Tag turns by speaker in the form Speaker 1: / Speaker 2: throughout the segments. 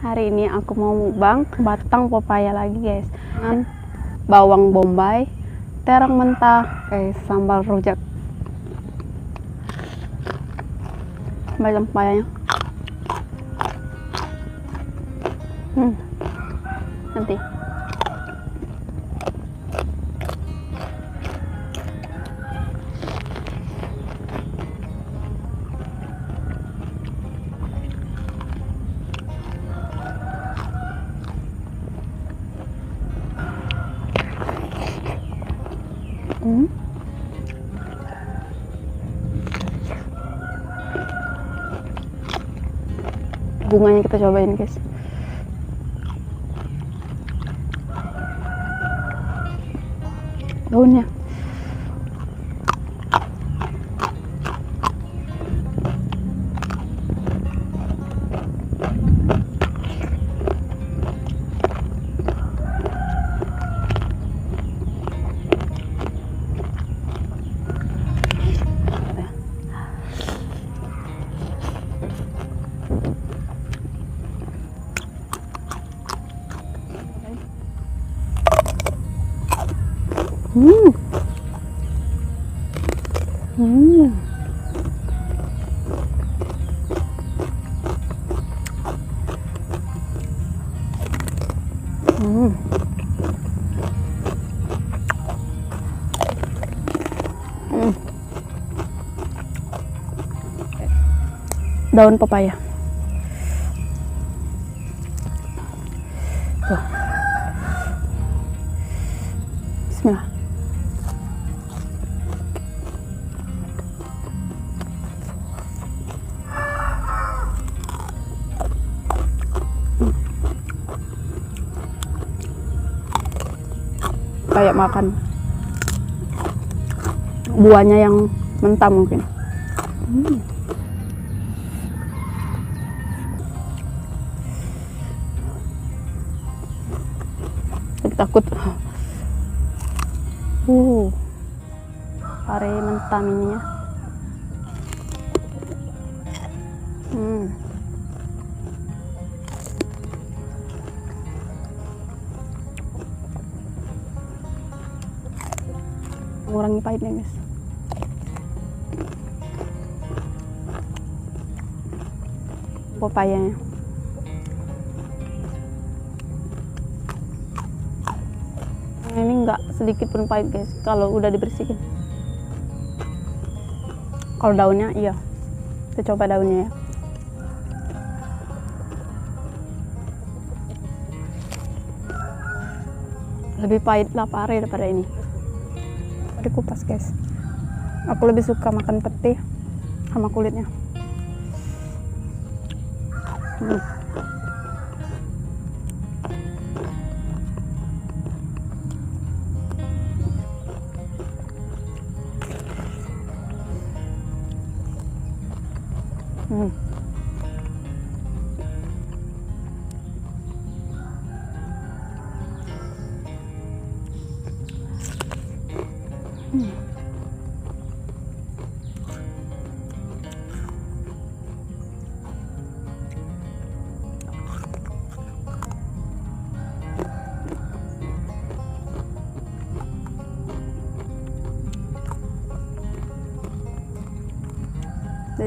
Speaker 1: Hari ini aku mau mukbang batang pepaya lagi guys. Dengan bawang bombay, terang mentah, guys, sambal rujak. Bayam pepayanya. Hmm. Nanti. Bunganya kita cobain guys. Daunnya. Hmm. Hmm. Hmm. Hmm. Daun pepaya. Kayak makan buahnya yang mentah mungkin Hmm. Takut uh pare mentah ininya hmm. Mengurangi pahitnya guys. Pepayanya. Ini enggak sedikit pun pahit guys kalau udah dibersihin. Kalau daunnya iya. Kita coba daunnya ya. Lebih pahit lah pare daripada ini dikupas guys aku lebih suka makan peti sama kulitnya hmm. Hmm.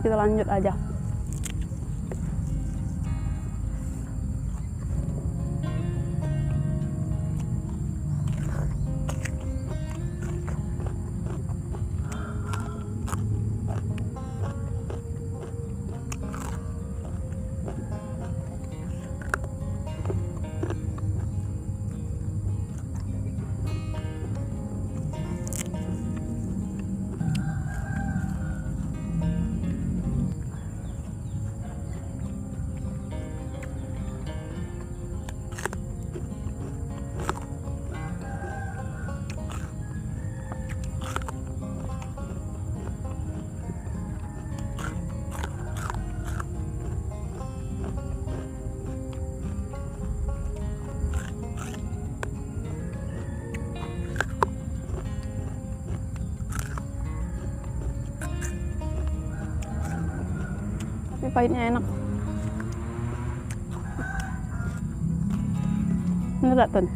Speaker 1: Kita lanjut aja. ini enak ini gak tuh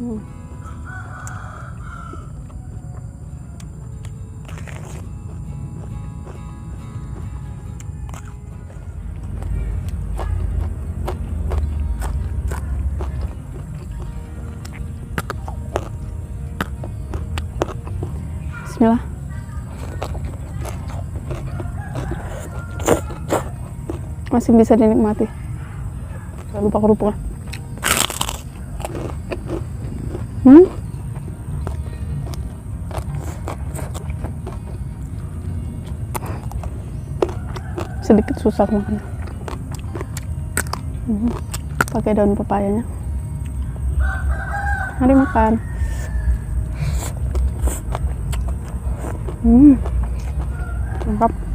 Speaker 1: hmm. Bismillah Masih bisa dinikmati. Jangan lupa kerupuk. Hmm? Sedikit susah makan. Hmm. Pakai daun pepayanya. Mari makan. Hmm. Lengkap.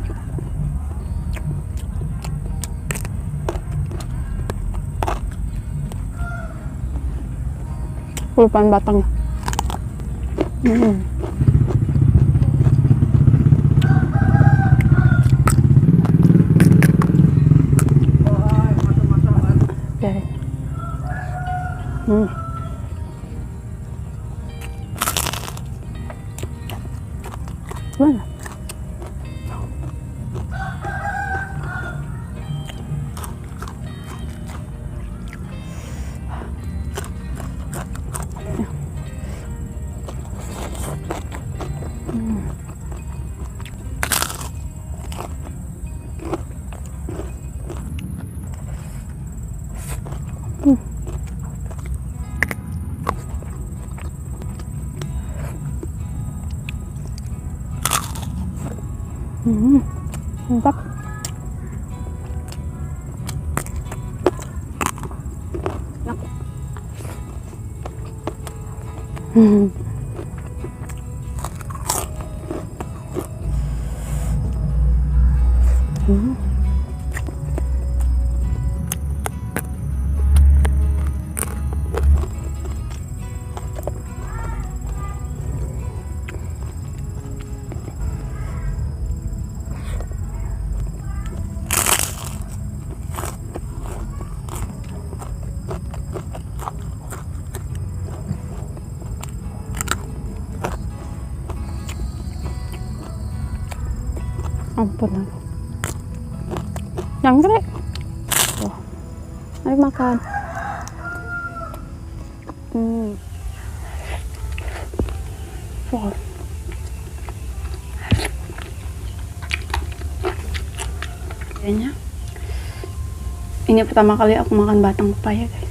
Speaker 1: Kelupaan batang. Hmm. Oke. Hmm. Hmm. Mantap. Enak. Hmm. Hmm. Ampun. Jangkrik. Wah. Mari makan. Hmm. Wah. Kayaknya ini pertama kali aku makan batang pepaya, guys.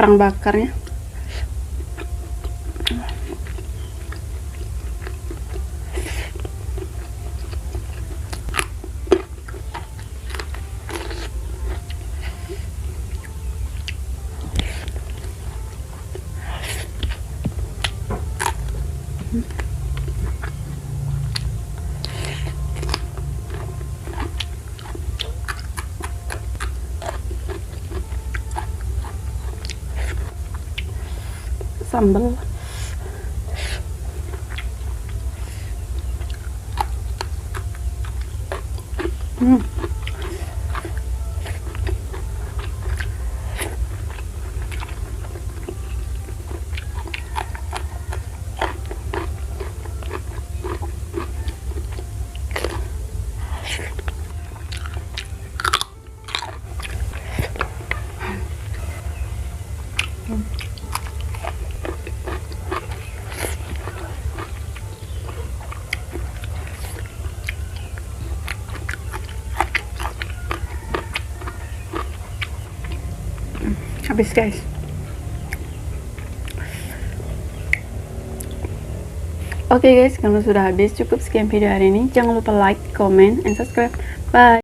Speaker 1: Kerang bakarnya sambal hmm. Habis guys Oke okay guys, kalau sudah habis cukup sekian video hari ini. Jangan lupa like, comment, and subscribe. Bye!